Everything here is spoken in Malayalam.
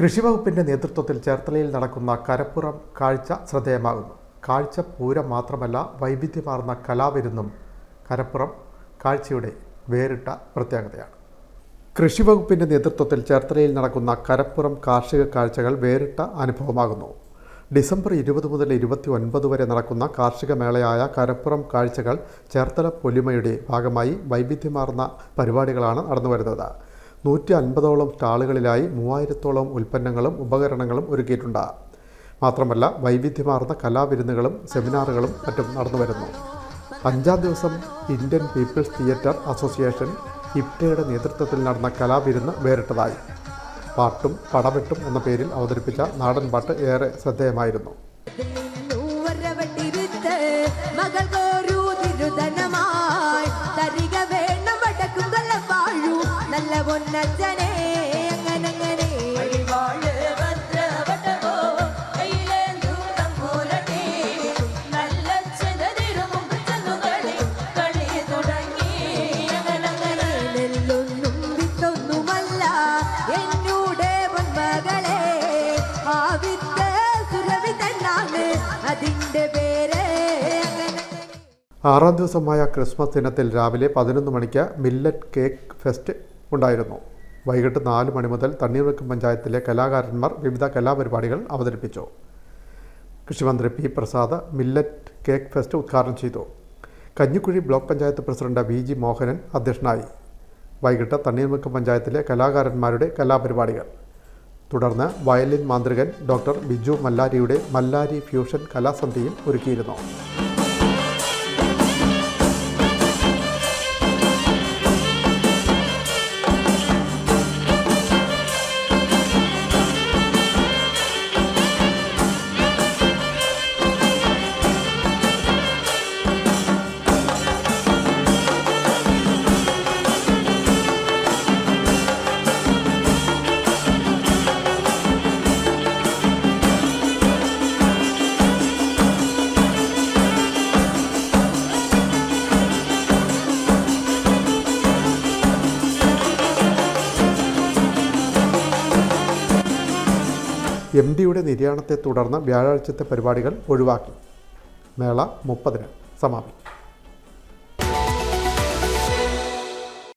കൃഷിവകുപ്പിന്റെ നേതൃത്വത്തിൽ ചേർത്തലയിൽ നടക്കുന്ന കരപ്പുറം കാഴ്ച ശ്രദ്ധേയമാകുന്നു. കാഴ്ച പൂരം മാത്രമല്ല വൈവിധ്യമാർന്ന കലാവിരുന്നും കരപ്പുറം കാഴ്ചയുടെ വേറിട്ട പ്രത്യേകതയാണ്. കൃഷിവകുപ്പിന്റെ നേതൃത്വത്തിൽ ചേർത്തലയിൽ നടക്കുന്ന കരപ്പുറം കാർഷിക കാഴ്ചകൾ വേറിട്ട അനുഭവമാകുന്നു. ഡിസംബർ ഇരുപത് മുതൽ ഇരുപത്തി ഒൻപത് വരെ നടക്കുന്ന കാർഷിക മേളയായ കരപ്പുറം കാഴ്ചകൾ ചേർത്തല പൊലിമയുടെ ഭാഗമായി വൈവിധ്യമാർന്ന പരിപാടികളാണ് നടന്നുവരുന്നത്. നൂറ്റി അൻപതോളം സ്റ്റാളുകളിലായി മൂവായിരത്തോളം ഉൽപ്പന്നങ്ങളും ഉപകരണങ്ങളും ഒരുക്കിയിട്ടുണ്ട്. മാത്രമല്ല വൈവിധ്യമാർന്ന കലാവിരുന്നുകളും സെമിനാറുകളും മറ്റും നടന്നുവരുന്നു. അഞ്ചാം ദിവസം ഇന്ത്യൻ പീപ്പിൾസ് തിയേറ്റർ അസോസിയേഷൻ ഇപ്റ്റയുടെ നേതൃത്വത്തിൽ നടന്ന കലാവിരുന്ന് വേറിട്ടതായി. പാട്ടും പടവെട്ടും എന്ന പേരിൽ അവതരിപ്പിച്ച നാടൻ പാട്ട് ഏറെ ശ്രദ്ധേയമായിരുന്നു. നൂവരവട്ടിരുത്ത് പേര്. ആറാം ദിവസമായ ക്രിസ്മസ് ദിനത്തിൽ രാവിലെ പതിനൊന്ന് മണിക്ക് മില്ലറ്റ് കേക്ക് ഫെസ്റ്റ് ഉണ്ടായിരുന്നു. വൈകിട്ട് നാല് മണി മുതൽ തണ്ണീർവെക്കം പഞ്ചായത്തിലെ കലാകാരന്മാർ വിവിധ കലാപരിപാടികൾ അവതരിപ്പിച്ചു. കൃഷിമന്ത്രി P Prasad millet cake fest ഉദ്ഘാടനം ചെയ്തു. Kanjikuzhi block panchayat president V G Mohanan അധ്യക്ഷനായി. വൈകിട്ട് തണ്ണീർമുക്കം പഞ്ചായത്തിലെ കലാകാരന്മാരുടെ കലാപരിപാടികൾ. തുടർന്ന് വയലിൻ മാന്ത്രികൻ ഡോക്ടർ ബിജു മല്ലാരിയുടെ മല്ലാരി ഫ്യൂഷൻ കലാസന്ധിയും ഒരുക്കിയിരുന്നു. എം ഡിയുടെ നിര്യാണത്തെ തുടർന്ന് വ്യാഴാഴ്ചത്തെ പരിപാടികൾ ഒഴിവാക്കി. മേള മുപ്പതിന് സമാപിക്കും.